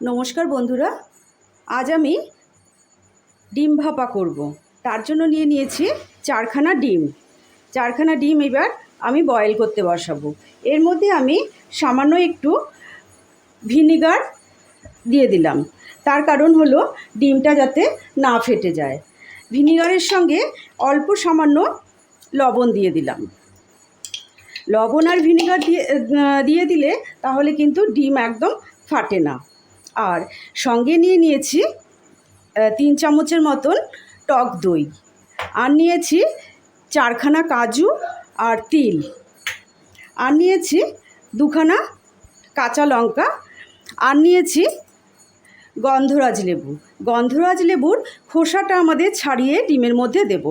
নমস্কার বন্ধুরা, আজ আমি ডিম ভাপা করব। তার জন্য নিয়ে নিয়েছি চারখানা ডিম। চারখানা ডিম এবার আমি বয়েল করতে বসাবো। এর মধ্যে আমি সামান্য একটু ভিনিগার দিয়ে দিলাম। তার কারণ হলো ডিমটা যাতে না ফেটে যায়। ভিনিগারের সঙ্গে অল্প সামান্য লবণ দিয়ে দিলাম। লবণ আর ভিনিগার দিয়ে দিয়ে দিলে তাহলে কিন্তু ডিম একদম ফাটে না। আর সঙ্গে নিয়ে নিয়েছি তিন চামচের মতন টক দই। আর নিয়েছি চারখানা কাজু আর তিল। আর নিয়েছি দুখানা কাঁচা লঙ্কা। আর নিয়েছি গন্ধরাজ লেবু। গন্ধরাজ লেবুর খোসাটা আমাদের ছাড়িয়ে ডিমের মধ্যে দেব।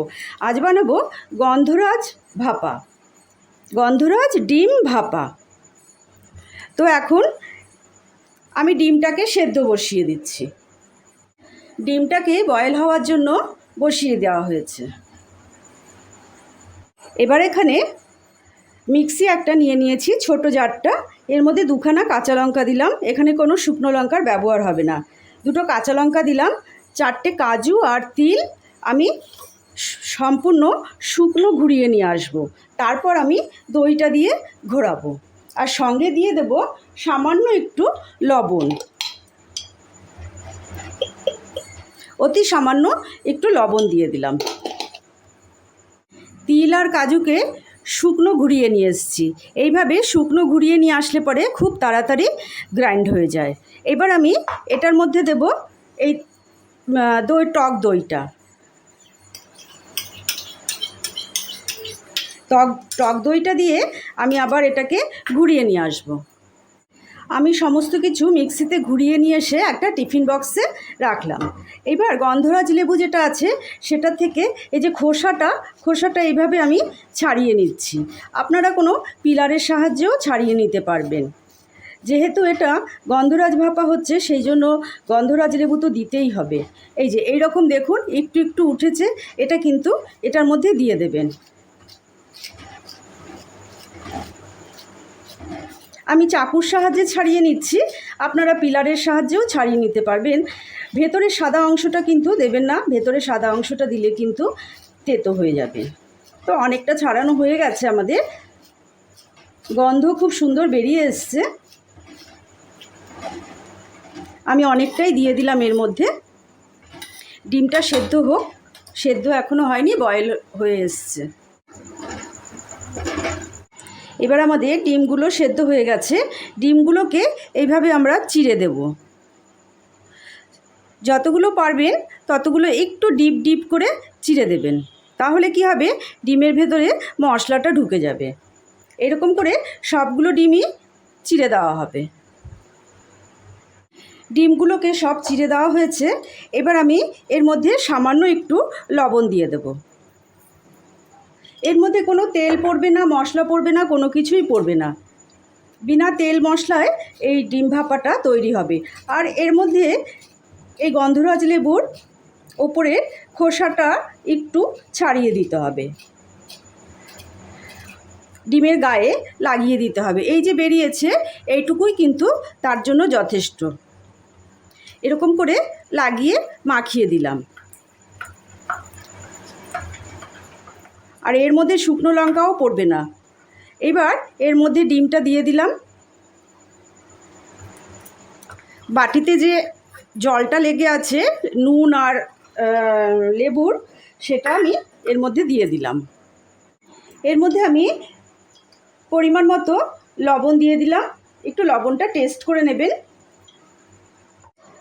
আজ বানাবো গন্ধরাজ ভাপা। গন্ধরাজ ডিম ভাপা। তো এখন আমি ডিমটাকে সেদ্ধ বসিয়ে দিচ্ছি। ডিমটাকে বয়েল হওয়ার জন্য বসিয়ে দেওয়া হয়েছে। এবার এখানে মিক্সি একটা নিয়ে নিয়েছি, ছোট জারটা। এর মধ্যে দুখানা কাঁচা লঙ্কা দিলাম। এখানে কোনো শুকনো লঙ্কার ব্যবহার হবে না। দুটো কাঁচা লঙ্কা দিলাম, চারটে কাজু আর তিল। আমি সম্পূর্ণ শুকনো ঘুরিয়ে নিয়ে আসব। তারপর আমি দইটা দিয়ে ঘোরাবো। আর সঙ্গে দিয়ে দেব সামান্য একটু লবণ। অতি সামান্য একটু লবণ দিয়ে দিলাম। তিল আর কাজুকে শুকনো ঘুরিয়ে নিয়ে এসেছি। এইভাবে শুকনো ঘুরিয়ে নিয়ে আসলে পরে খুব তাড়াতাড়ি গ্রাইন্ড হয়ে যায়। এবার আমি এটার মধ্যে দেব এই দই, টক দইটা। টক টক দইটা দিয়ে আমি আবার এটাকে ঘুরিয়ে নিয়ে আসব। আমি সমস্ত কিছু মিক্সিতে ঘুরিয়ে নিয়ে এসে একটা টিফিন বক্সে রাখলাম। এবার গন্ধরাজ লেবু যেটা আছে, সেটা থেকে এই যে খোসাটা খোসাটা এইভাবে আমি ছাড়িয়ে নিচ্ছি। আপনারা কোনো পিলারের সাহায্যেও ছাড়িয়ে নিতে পারবেন। যেহেতু এটা গন্ধরাজ ভাপা হচ্ছে, সেই জন্য গন্ধরাজ লেবু তো দিতেই হবে। এই যে এই রকম দেখুন, একটু একটু উঠেছে, এটা কিন্তু এটার মধ্যে দিয়ে দেবেন। আমি চাকুর সাহায্যে ছাড়িয়ে নিচ্ছি। আপনারা পিলারের সাহায্যেও ছাড়িয়ে নিতে পারবেন। ভেতরে সাদা অংশটা কিন্তু দেবেন না ভেতরে সাদা অংশটা দিলে কিন্তু তেতো হয়ে যাবে। তো অনেকটা ছাড়ানো হয়ে গেছে আমাদের। গন্ধ খুব সুন্দর বেরিয়ে এসছে। আমি অনেকটাই দিয়ে দিলাম এর মধ্যে। ডিমটা সেদ্ধ হোক। সেদ্ধ এখনও হয়নি, বয়েল হয়ে এসছে। এবার আমাদের ডিমগুলো সেদ্ধ হয়ে গেছে। ডিমগুলোকে এইভাবে আমরা চিড়ে দেব। যতগুলো পারবেন ততগুলো একটু ডিপ ডিপ করে চিড়ে দেবেন। তাহলে কি হবে? ডিমের ভেতরে মশলাটা ঢুকে যাবে। এরকম করে সবগুলো ডিমই চিড়ে দেওয়া হবে। ডিমগুলোকে সব চিড়ে দেওয়া হয়েছে। এবার আমি এর মধ্যে সামান্য একটু লবণ দিয়ে দেবো। এর মধ্যে কোনো তেল পড়বে না, মশলা পড়বে না, কোনো কিছুই পড়বে না। বিনা তেল মশলায় এই ডিম ভাপাটা তৈরি হবে। আর এর মধ্যে এই গন্ধরাজ লেবুর ওপরে খোসাটা একটু ছাড়িয়ে দিতে হবে। ডিমের গায়ে লাগিয়ে দিতে হবে। এই যে বেরিয়েছে, এইটুকুই কিন্তু তার জন্য যথেষ্ট। এরকম করে লাগিয়ে মাখিয়ে দিলাম। আর এর মধ্যে শুকনো লঙ্কাও পড়বে না। এবার এর মধ্যে ডিমটা দিয়ে দিলাম। বাটিতে যে জলটা লেগে আছে, নুন আর লেবুর, সেটা আমি এর মধ্যে দিয়ে দিলাম। এর মধ্যে আমি পরিমাণ মতো লবণ দিয়ে দিলাম। একটু লবণটা টেস্ট করে নেবেন।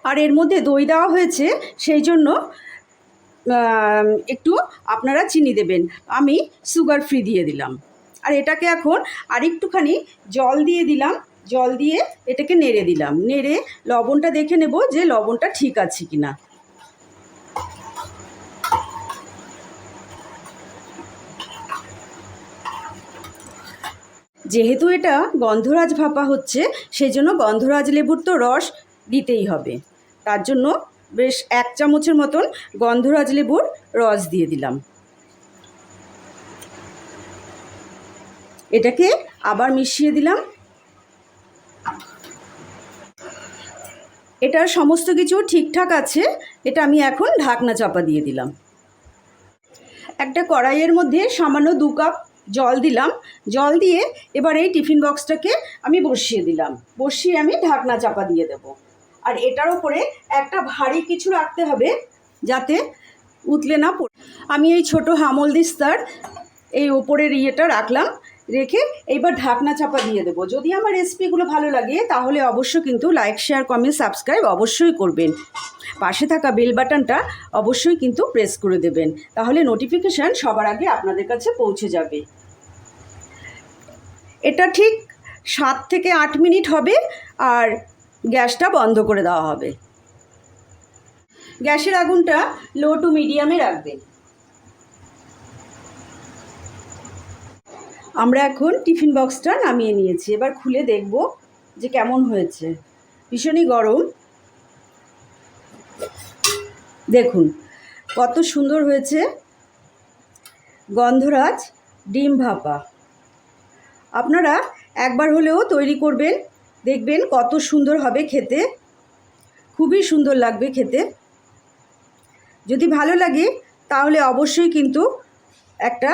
আর এর মধ্যে দই দেওয়া হয়েছে, সেই জন্য একটু আপনারা চিনি দেবেন। আমি সুগার ফ্রি দিয়ে দিলাম। আর এটাকে এখন আরেকটুখানি জল দিয়ে দিলাম। জল দিয়ে এটাকে নেড়ে দিলাম। নেড়ে লবণটা দেখে নেব যে লবণটা ঠিক আছে কি না যেহেতু এটা গন্ধরাজ ভাপা হচ্ছে সেই জন্য গন্ধরাজ লেবুর তো রস দিতেই হবে। তার জন্য বেশ এক চামচের মতন গন্ধরাজ লেবুর রস দিয়ে দিলাম। এটাকে আবার মিশিয়ে দিলাম। এটার সমস্ত কিছু ঠিকঠাক আছে, এটা আমি এখন ঢাকনা চাপা দিয়ে দিলাম। একটা কড়াইয়ের মধ্যে সামান্য দু কাপ জল দিলাম। জল দিয়ে এবার এই টিফিন বক্সটাকে আমি বসিয়ে দিলাম। বসিয়ে আমি ঢাকনা চাপা দিয়ে দেব। আর এটার ওপরে একটা ভারী কিছু রাখতে হবে যাতে উতলে না পড়ে। আমি এই ছোট হামল দিস্তার এই ওপরের ইয়েটা রাখলাম, রেখে এইবার ঢাকনা চাপা দিয়ে দেবো। যদি আমার রেসিপিগুলো ভালো লাগে, তাহলে অবশ্য কিন্তু লাইক, শেয়ার, কমেন্ট, সাবস্ক্রাইব অবশ্যই করবেন। পাশে থাকা বেল বাটনটা অবশ্যই কিন্তু প্রেস করে দেবেন, তাহলে নোটিফিকেশান সবার আগে আপনাদের কাছে পৌঁছে যাবে। এটা ঠিক সাত থেকে আট মিনিট হবে, আর গ্যাসটা বন্ধ করে দেওয়া হবে। গ্যাসের আগুনটা লো টু মিডিয়ামে রাখবেন আমরা এখন টিফিন বক্সটা নামিয়ে নিয়েছি। এবার খুলে দেখব যে কেমন হয়েছে। ভীষণই গরম। দেখুন, কত সুন্দর হয়েছে গন্ধরাজ ডিম ভাপা। আপনারা একবার হলেও তৈরি করবেন দেখবেন কত সুন্দর হবে খেতে। খুবই সুন্দর লাগবে খেতে। যদি ভালো লাগে, তাহলে অবশ্যই কিন্তু একটা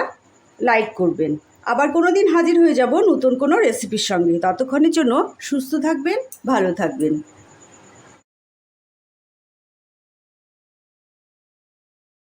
লাইক করবেন। আবার কোনো দিন হাজির হয়ে যাব নতুন কোনো রেসিপির সঙ্গে। ততক্ষণের জন্য সুস্থ থাকবেন, ভালো থাকবেন।